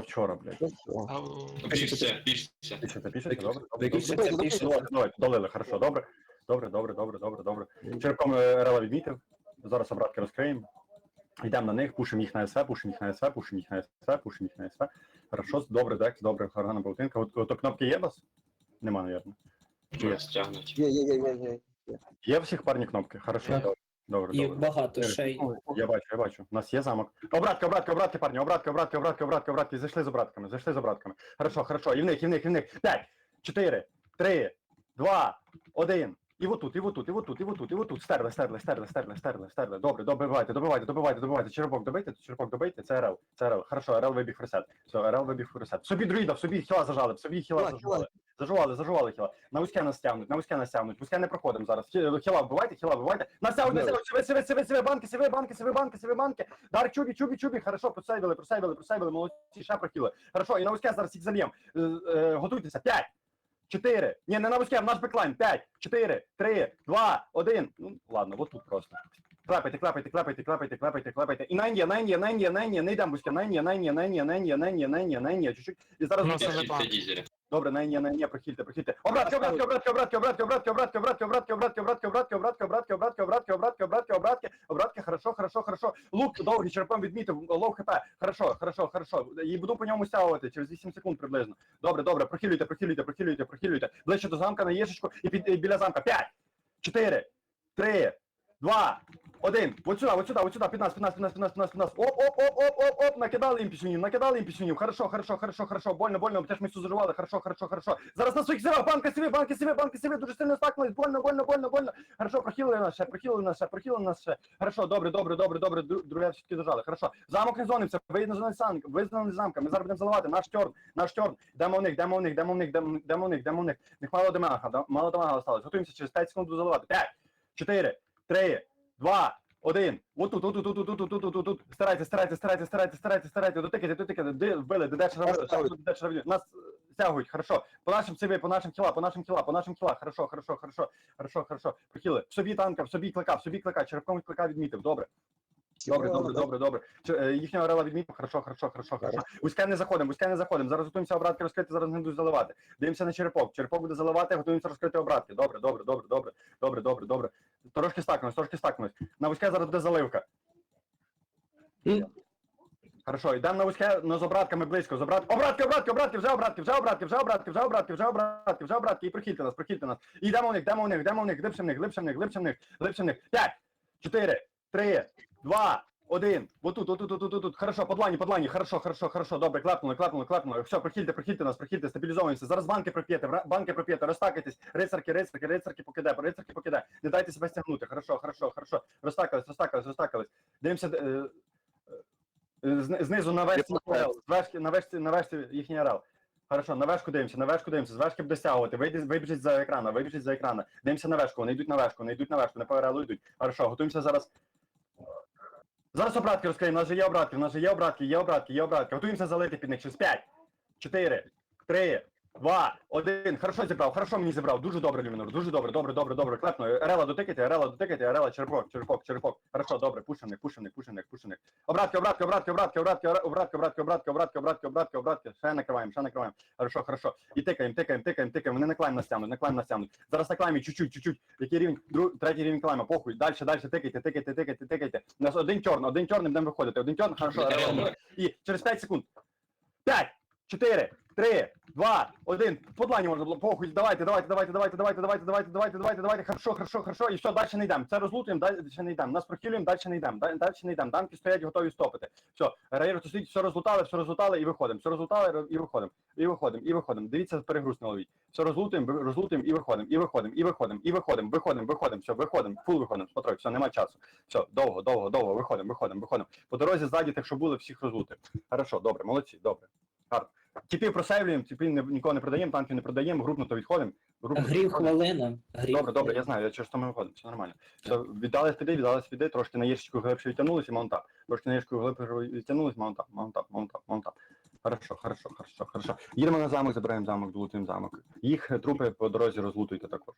вчора, блядь. Ну. А, Ну, Пишешся, пишешся. Пишете, пишете, добре? добре, добре. Давайте, давайте, Долили, хорошо, добре. Добре, добре, добре, добре, добре. Черепком е, Рела відмітив. Зараз обратки розкриємо. Йдемо на них, пушимо їх на СВ, пушимо їх на СВ, пушимо їх на СВ, пушимо їх на СВ. Хорошо, добре, декс, добре, гарна паутинка. От, от кнопки є у вас? Нема, навірно. Чи є? Нас тягнуть. Є, є, є, є, є. Є у всіх парні кнопки, хорошо. Добре, добре. Їх добре. багато ще й. Я бачу, я бачу. У нас є замок. Обратки, обратки, обратки, парні, обратки, обратки, обратки, обратки, обратки. Зайшли з обратками, зайшли з обратками. Хорошо, хорошо. І в них, і в них, і в них. П'ять, чотири, три, два, один. І отут, і отут, і отут, і отут, і отут. Стерли, стерли, стерли, стерли, стерли, стерли. Добре, добивайте, добивайте, добивайте, добивайте. Черепок добийте, черепок добийте. Це РЛ, це РЛ. Хорошо, РЛ вибіг фресет. Все, РЛ вибіг фресет. Собі друїда, собі хіла зажали, собі хіла Хіла, зажували. Зажували, хіла. На вузьке нас стягнуть, на вузьке нас стягнуть. Вузьке не проходимо зараз. Хі- Хіла вбивайте, хіла вбивайте. Нас стягнуть, нас стягнуть. Сиви, сиви, сиви, сиви, банки, сиви, банки, сиви, банки, сиви, банки. Дар, чубі, чубі, чубі. Хорошо, просейвили, просейвили, просейвили. Молодці, ще прохіли. Хорошо, і на вузьке зараз їх зальєм. Е, е, Готуйтеся. П'ять. Чотири. Ні, не на вузьке, в наш беклайн. П'ять, чотири, три, два, один. Ну, ладно, от тут просто. Клепайте, клепайте, клепайте, клепайте, клепайте, клепайте. І на Індія, на Індія, на Індія, на Індія, не йдемо вузьке, на Індія, на Індія, на Індія, на Індія, на Індія, на Індія, на Індія, чуть-чуть. І зараз Ну, дізелі. Добре, на ні, на ні, прохильте, прохильте. Обратки, обратки, обратки, обратки, обратки, обратки, обратки, обратки, обратки, обратки, обратки, обратки, обратки, обратки, обратки, обратки, обратки, обратки, обратки, хорошо, хорошо, хорошо. Лук довгий, черпом відмітив, лоу хп. Хорошо, хорошо, хорошо. І буду по ньому стягувати через 8 секунд приблизно. Добре, добре, прохилюйте, прохилюйте, прохилюйте, прохилюйте. Ближче до замка на єшечку і під біля замка. 5, 4, 3, 2, один. Вот сюда, вот сюда, вот сюда, 15, 15, 15, 15, 15, 15. Оп, оп, оп, оп, оп, накидали їм пісюнів, накидали їм пісюнів. Хорошо, хорошо, хорошо, хорошо. Больно, больно, теж ми заживали. Хорошо, хорошо, хорошо. Зараз на своїх зірах, банки сиви, банки сиви, банки сиви, дуже сильно стакнулись. Больно, больно, больно, больно. Хорошо, прохилили нас ще, прохилили нас ще, прохилили нас ще. Хорошо, добре, добре, добре, добре. Дру- Друге все-таки дожали. Хорошо. Замок не зонимся, виїдно зони замка, визнали замка. Ми зараз будемо заливати. Наш тьорн, наш тьорн. Демо в них, демо в них, демо в них, демо в них, демо в них. Них мало демага, мало демага осталось. Готуємося через 5 секунд заливати. 5, 4, 3, два, один. Отут, отут, отут, отут, отут, отут, отут. Старайте, старайте, старайте, старайте, старайте, старайте. Дотикайте, дотикайте. Де вбили, де дальше робили, де дальше робили. Нас сягують, стягують, хорошо. По нашим CV, по нашим кіла, по нашим кіла, по нашим кіла. Хорошо, хорошо, хорошо, хорошо, хорошо. Прихили. В собі танка, в собі клика, в собі клика. Черепком клика відмітив. Добре. Добре, добре, добре, добре. Е, орела відмітив. Хорошо, хорошо, хорошо, хорошо. Вузька не заходимо, вузька не заходимо. Зараз готуємося обратки розкрити, зараз не будуть заливати. Дивимося на черепок. Черепок буде заливати, готуємося розкрити обратки. Добре, добре, добре, добре, добре, добре, добре. Трошки стакнулось, трошки стакнулось. На вузьке зараз буде заливка. Хорошо, йдемо на вузьке, но з обратками близько. З обрат... Обратки, обратки, обратки, вже обратки, вже обратки, вже обратки, вже обратки, вже обратки, вже обратки. І прихильте нас, прихильте нас. І йдемо в них, йдемо в них, йдемо в них, глибше в них, глибше в них, глибше в них, глибше в них. П'ять, чотири, три, два, один. Отут, отут, отут, отут. Хорошо, по длані, по длані. Хорошо, хорошо, хорошо. Добре, клапнули, клапнули, клапнули. Все, прихильте, прихильте нас, прихильте, стабілізовуємося. Зараз банки проп'єте, вра- банки проп'єте, розтакайтесь. Рицарки, рицарки, рицарки покиде, рицарки покиде. Не дайте себе стягнути. Хорошо, хорошо, хорошо. Розтакались, розтакались, розтакались. Дивимося, е, е, Зни- Знизу на Я з на вешці, на вешці їхній орел. Хорошо, на вешку дивимося, на вешку дивимося, з вешки буде стягувати, вийди, вибіжить за екрана, вибіжить за екрана. Дивимося на вешку, вони йдуть на вешку, вони йдуть на вешку, не по йдуть. Хорошо, готуємося зараз. Зараз обратки розкриємо, у нас же є обратки, у нас же є обратки, є обратки, є обратки. Готуємося залити під них через 5, 4, 3, 2, 1. Хорошо зібрав, хорошо мені зібрав. Дуже добре, Люмінор, дуже добре, добре, добре, добре. Клепно. Ерела дотикайте, ерела дотикайте, ерела, черпок, черпок, черпок. Хорошо, добре, пушеник, пушеник, пушеник, пушеник. Обратки, обратки, обратки, обратки, обратки, обратки, обратки, обратки, обратки, обратки, обратки, обратки. Ще накриваємо, ще накриваємо. Хорошо, хорошо. І тикаємо, тикаємо, тикаємо, тикаємо. Вони на клайм нас тягнуть, на нас тягнуть. Зараз на клаймі чуть-чуть, чуть-чуть. Який рівень? Друг, третій рівень клайма, похуй. Дальше, дальше, тикайте, тикайте, тикайте, тикайте. У нас один чорний, один чорний, будемо виходити. Один чорний, хорошо. І через 5 секунд. 5, 4, 3, 2, 1. По можна було. Похуй. Давайте, давайте, давайте, давайте, давайте, давайте, давайте, давайте, давайте, давайте. Хорошо, хорошо, хорошо. І все, далі не йдемо. Це розлутуємо, далі не йдемо. Нас прохилюємо, далі не йдемо. Далі не йдемо. Данки стоять, готові стопити. Все, рейер стоїть, все розлутали, все розлутали і виходимо. Все розлутали і виходимо. І виходимо, і виходимо. Дивіться, перегруз на ловіть. Все розлутуємо, розлутуємо і виходимо, і виходимо, і виходимо, і виходимо, виходимо, виходимо, все, виходимо, фул виходимо, смотрой, все, нема часу. Все, довго, довго, довго, виходимо, виходимо, виходимо. По дорозі ззаді, так що були, всіх розлути. Хорошо, добре, молодці, добре. Гарно. Тіпів просейвлюємо, тіпів не, нікого не продаємо, танків не продаємо, групно то відходимо. групно то Грів відходимо. хвилина. Грів Добре, добре, я знаю, я через то ми виходимо, все нормально. Все, віддали спіди, віддали сюди, трошки на єшечку глибше відтягнулися, і маунтап. Трошки на єшечку глибше відтягнулися, маунтап, маунтап, маунтап, маунтап. Хорошо, хорошо, хорошо, хорошо. Їдемо на замок, забираємо замок, долутуємо замок. Їх трупи по дорозі розлутуйте також.